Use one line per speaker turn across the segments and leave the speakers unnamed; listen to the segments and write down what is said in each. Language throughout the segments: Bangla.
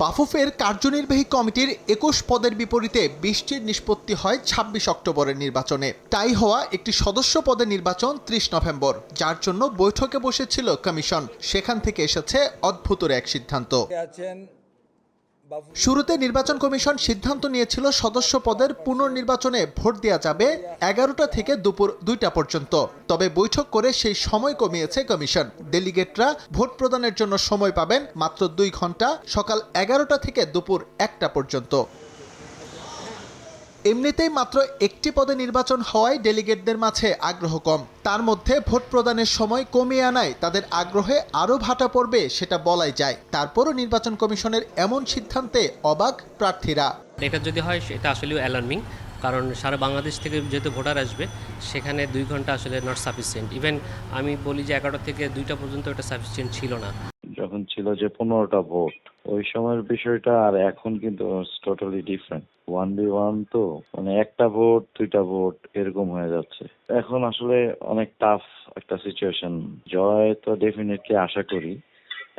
বাফুফের কার্যনির্বাহী কমিটির একুশ পদের বিপরীতে বিশটির নিষ্পত্তি হয় ছাব্বিশ অক্টোবরের নির্বাচনে। তাই হওয়া একটি সদস্য পদের নির্বাচন ত্রিশ নভেম্বর, যার জন্য বৈঠকে বসেছিল কমিশন। সেখান থেকে এসেছে অদ্ভুত এক সিদ্ধান্ত।
আছেন?
শুরুতে নির্বাচন কমিশন সিদ্ধান্ত নিয়েছিল সদস্য পদের পুনর্নির্বাচনে ভোট দেওয়া যাবে এগারোটা থেকে দুপুর দুইটা পর্যন্ত। তবে বৈঠক করে সেই সময় কমিয়েছে কমিশন। ডেলিগেটরা ভোট প্রদানের জন্য সময় পাবেন মাত্র দুই ঘণ্টা সকাল এগারোটা থেকে দুপুর একটা পর্যন্ত। এমনিতেই মাত্র একটি পদে নির্বাচন হওয়ায় ডেলিগেটদের মাঝে আগ্রহ কম। তার মধ্যে ভোট প্রদানের সময় কমিয়ে আনায় তাদের আগ্রহে আরও ভাটা পড়বে সেটা বলাই যায়। তারপরও নির্বাচন কমিশনের এমন সিদ্ধান্তে অবাক প্রার্থীরা।
এটা যদি হয় সেটা আসলেও অ্যালার্মিং কারণ সারা বাংলাদেশ থেকে যেহেতু ভোটার আসবে, সেখানে দুই ঘণ্টা আসলে নট সাফিসিয়েন্ট ইভেন আমি বলি যে এগারোটা থেকে দুইটা পর্যন্ত এটা সাফিসিয়েন্ট ছিল না।
যখন ছিল যে পনেরোটা ভোট, ওই সময়ের বিষয়টা আর এখন কিন্তু totally different one B one তো মানে একটা ভোট, দুইটা ভোট এরকম হয়ে যাচ্ছে। এখন আসলে অনেক টাফ একটা সিচুয়েশন জয় তো ডেফিনেটলি আশা করি।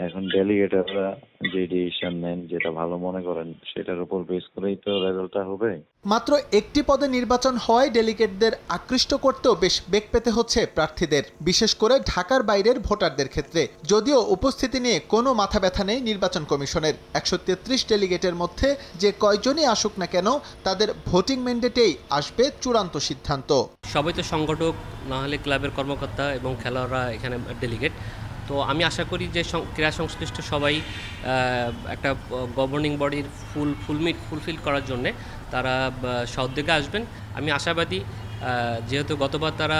এখন ডেলিগেটররা যে ডিসিশন নেন যেটা ভালো মনে করেন সেটার উপর বেস করেই তো রেজাল্টটা হবে।
মাত্র একটি পদে নির্বাচন হওয়ায় ডেলিগেটদের আকৃষ্ট করতেও বেশ বেগ পেতে হচ্ছে প্রার্থীদের বিশেষ করে ঢাকার বাইরের ভোটারদের ক্ষেত্রে। যদিও উপস্থিতি নিয়ে কোনো মাথা ব্যথা নেই নির্বাচন কমিশনের। একশো তেত্রিশ ডেলিগেটের মধ্যে যে কয়জনই আসুক না কেন তাদের ভোটিং ম্যান্ডেটেই আসবে চূড়ান্ত সিদ্ধান্ত।
সবাই তো সংগঠক না হলে ক্লাবের কর্মকর্তা এবং খেলোয়াড়রা এখানে ডেলিগেট তো আমি আশা করি যে ক্রীড়া সংশ্লিষ্ট সবাই একটা গভর্নিং বডির ফুল ফুলমিট ফুলফিল করার জন্যে তারা সদ্যোগে আসবেন। আমি আশাবাদী যেহেতু গতবার তারা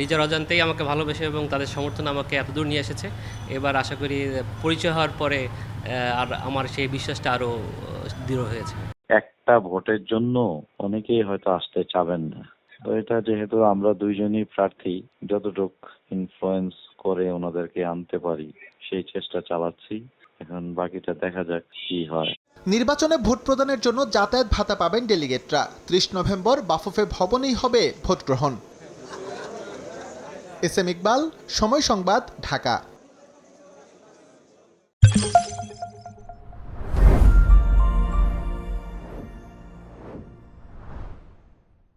নিজের অজান্তেই আমাকে ভালোবেসে এবং তাদের সমর্থন আমাকে এতদূর নিয়ে এসেছে, এবার আশা করি পরিচয় হওয়ার পরে আর আমার সেই বিশ্বাসটা আরও দৃঢ় হয়েছে।
একটা ভোটের জন্য অনেকেই হয়তো আসতে চাবেন না। তো এটা যেহেতু আমরা দুইজনই প্রার্থী, যতটুক ইনফ্লুয়েন্স করে ওনাদেরকে আনতে পারি, সেই চেষ্টা চালাচ্ছি। এখন বাকিটা দেখা যাক কি হয়।
নির্বাচনে ভোট প্রদানের জন্য যাতায়াত ভাতা পাবেন ডেলিগেটরা। ত্রিশ নভেম্বর বাফুফে ভবনেই হবে ভোট গ্রহণ এস এম ইকবাল, সময় সংবাদ, ঢাকা।